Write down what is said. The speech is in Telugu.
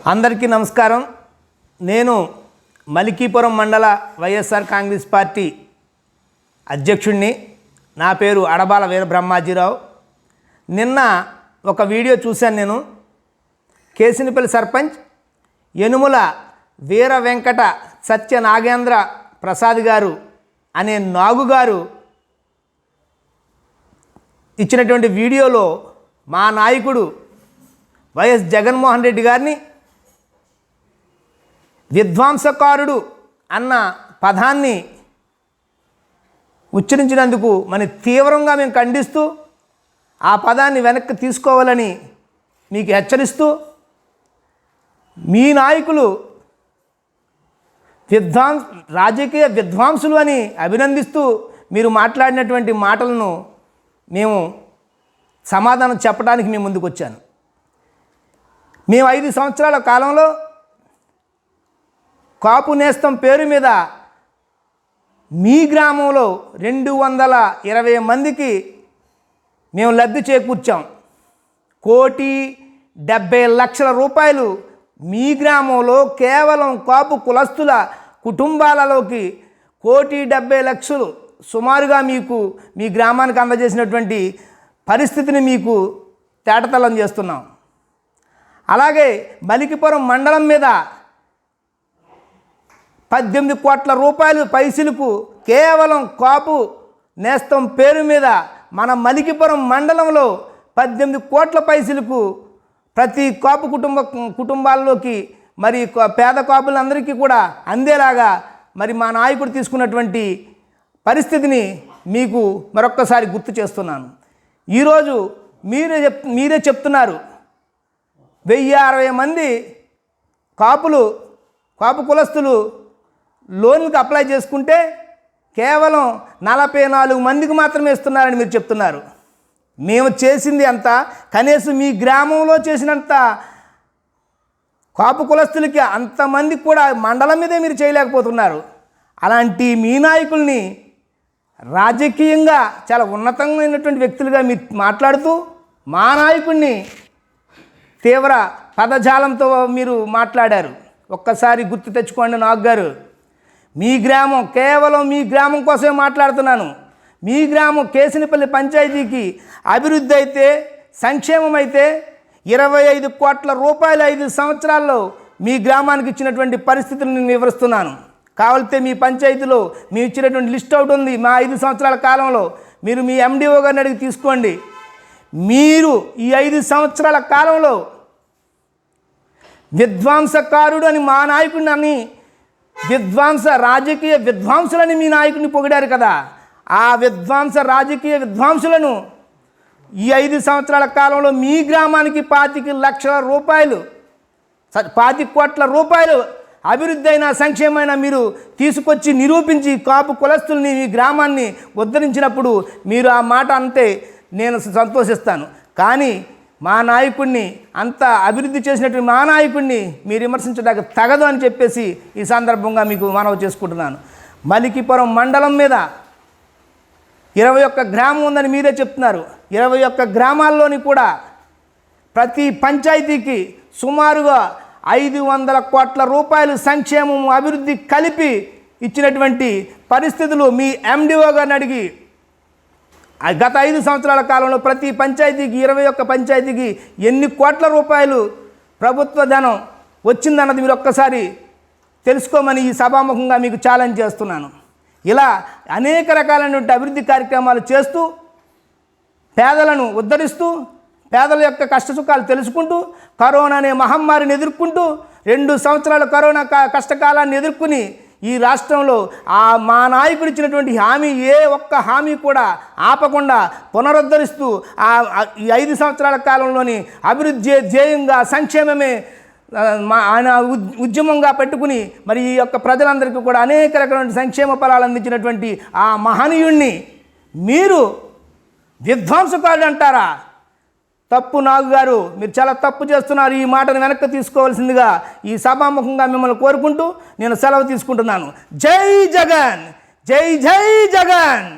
అందరికీ నమస్కారం. నేను మలికీపురం మండల వైఎస్ఆర్ కాంగ్రెస్ పార్టీ అధ్యక్షుడిని నా పేరు అడబాల వీర బ్రహ్మాజీరావు నిన్న ఒక వీడియో చూశాను నేను. కేసినపల్లి సర్పంచ్ యనుముల వీర వెంకట సత్య నాగేంద్ర ప్రసాద్ గారు అనే నాగు గారు ఇచ్చినటువంటి వీడియోలో మా నాయకుడు వైఎస్ జగన్మోహన్ రెడ్డి గారిని విధ్వంసకారుడు అన్న పదాన్ని ఉచ్చరించినందుకు మన తీవ్రంగా మేము ఖండిస్తూ ఆ పదాన్ని వెనక్కి తీసుకోవాలని మీకు హెచ్చరిస్తూ మీ నాయకులు విద్వాంస్ రాజకీయ విద్వాంసులు అని అభినందిస్తూ మీరు మాట్లాడినటువంటి మాటలను మేము సమాధానం చెప్పడానికి మేము ముందుకు వచ్చాను మేము ఐదు సంవత్సరాల కాలంలో కాపు నేస్తం పేరు మీద మీ గ్రామంలో రెండు వందల ఇరవై మందికి మేము లబ్ధి చేకూర్చాం. కోటి డెబ్బై లక్షల రూపాయలు మీ గ్రామంలో కేవలం కాపు కులస్తుల కుటుంబాలలోకి కోటి డెబ్బై లక్షలు సుమారుగా మీకు మీ గ్రామానికి అందజేసినటువంటి పరిస్థితిని మీకు తేటతలం చేస్తున్నాం. అలాగే మలికిపురం మండలం మీద పద్దెనిమిది కోట్ల రూపాయలు పైసలకు కేవలం కాపు నేస్తం పేరు మీద మన మలికిపురం మండలంలో పద్దెనిమిది కోట్ల పైసలకు ప్రతి కాపు కుటుంబ కుటుంబాల్లోకి మరి కా- పేద కాపులందరికీ కూడా అందేలాగా మరి మా నాయకుడు తీసుకున్నటువంటి పరిస్థితిని మీకు మరొక్కసారి గుర్తు చేస్తున్నాను. ఈరోజు మీరే చెప్ మీరే చెప్తున్నారు. వెయ్యి అరవై మంది కాపులు కాపు కులస్తులు లోన్లకు అప్లై చేసుకుంటే కేవలం నలభై నాలుగు మందికి మాత్రమే ఇస్తున్నారని మీరు చెప్తున్నారు. మేము చేసింది అంత కనీసం మీ గ్రామంలో చేసినంత కాపు కులస్తులకి అంతమందికి కూడా మండలం మీదే మీరు చేయలేకపోతున్నారు. అలాంటి మీ నాయకుల్ని రాజకీయంగా చాలా ఉన్నతమైనటువంటి వ్యక్తులుగా మీరు మాట్లాడుతూ మా నాయకుడిని తీవ్ర పదజాలంతో మీరు మాట్లాడారు. ఒక్కసారి గుర్తు తెచ్చుకోండి నాగ్ గారు మీ గ్రామం కేవలం మీ గ్రామం కోసమే మాట్లాడుతున్నాను. మీ గ్రామం కేసినపల్లి పంచాయతీకి అభివృద్ధి అయితే సంక్షేమం అయితే ఇరవై ఐదు కోట్ల రూపాయలు ఐదు సంవత్సరాల్లో మీ గ్రామానికి ఇచ్చినటువంటి పరిస్థితులను నేను వివరిస్తున్నాను. కావలితే మీ పంచాయతీలో మీ ఇచ్చినటువంటి లిస్ట్ అవుట్ ఉంది. మా ఐదు సంవత్సరాల కాలంలో మీరు మీ ఎండిఓ గారిని అడిగి తీసుకోండి. మీరు ఈ ఐదు సంవత్సరాల కాలంలో విధ్వంసకారుడు అని మా నాయకుడిని అని విధ్వంస రాజకీయ విద్వాంసులని మీ నాయకుడిని పొగిడారు కదా. ఆ విధ్వంస రాజకీయ విద్వాంసులను ఈ ఐదు సంవత్సరాల కాలంలో మీ గ్రామానికి పాతిక లక్షల రూపాయలు పాతి కోట్ల రూపాయలు అభివృద్ధి అయిన సంక్షేమైన మీరు తీసుకొచ్చి నిరూపించి కాపు కులస్తుల్ని మీ గ్రామాన్ని ఉద్ధరించినప్పుడు మీరు ఆ మాట అంటే నేను సంతోషిస్తాను. కానీ మా నాయకుడిని అంత అభివృద్ధి చేసినటువంటి మా నాయకుడిని మీరు విమర్శించడానికి తగదు అని చెప్పేసి ఈ సందర్భంగా మీకు మనవి చేసుకుంటున్నాను. మలికిపురం మండలం మీద ఇరవై ఒక్క గ్రామం ఉందని మీరే చెప్తున్నారు. ఇరవై ఒక్క గ్రామాల్లోని కూడా ప్రతి పంచాయతీకి సుమారుగా ఐదు వందల కోట్ల రూపాయలు సంక్షేమం అభివృద్ధి కలిపి ఇచ్చినటువంటి పరిస్థితులు మీ ఎండిఓ గారిని అడిగి గత ఐదు సంవత్సరాల కాలంలో ప్రతి పంచాయతీకి ఇరవై ఒక్క పంచాయతీకి ఎన్ని కోట్ల రూపాయలు ప్రభుత్వ ధనం వచ్చిందన్నది మీరు ఒక్కసారి తెలుసుకోమని ఈ సభాముఖంగా మీకు ఛాలెంజ్ చేస్తున్నాను. ఇలా అనేక రకాలైనటువంటి అభివృద్ధి కార్యక్రమాలు చేస్తూ పేదలను ఉద్ధరిస్తూ పేదల యొక్క కష్టసుఖాలు తెలుసుకుంటూ కరోనా అనే మహమ్మారిని ఎదుర్కొంటూ రెండు సంవత్సరాల కరోనా కష్టకాలాన్ని ఎదుర్కొని ఈ రాష్ట్రంలో ఆ మా నాయకుడు ఇచ్చినటువంటి హామీ ఏ ఒక్క హామీ కూడా ఆపకుండా పునరుద్ధరిస్తూ ఆ ఈ ఐదు సంవత్సరాల కాలంలోని అభివృద్ధి ధ్యేయంగా సంక్షేమమే మా ఆయన ఉద్యమంగా పెట్టుకుని మరి ఈ యొక్క ప్రజలందరికీ కూడా అనేక రకమైన సంక్షేమ ఫలాలు అందించినటువంటి ఆ మహనీయుణ్ణి మీరు విధ్వంసకారుడు అంటారా? తప్పు నాగు గారు మీరు చాలా తప్పు చేస్తున్నారు ఈ మాటను వెనక్కి తీసుకోవాల్సిందిగా ఈ సభాముఖంగా మిమ్మల్ని కోరుకుంటూ నేను సెలవు తీసుకుంటున్నాను. జై జగన్! జై జై జగన్!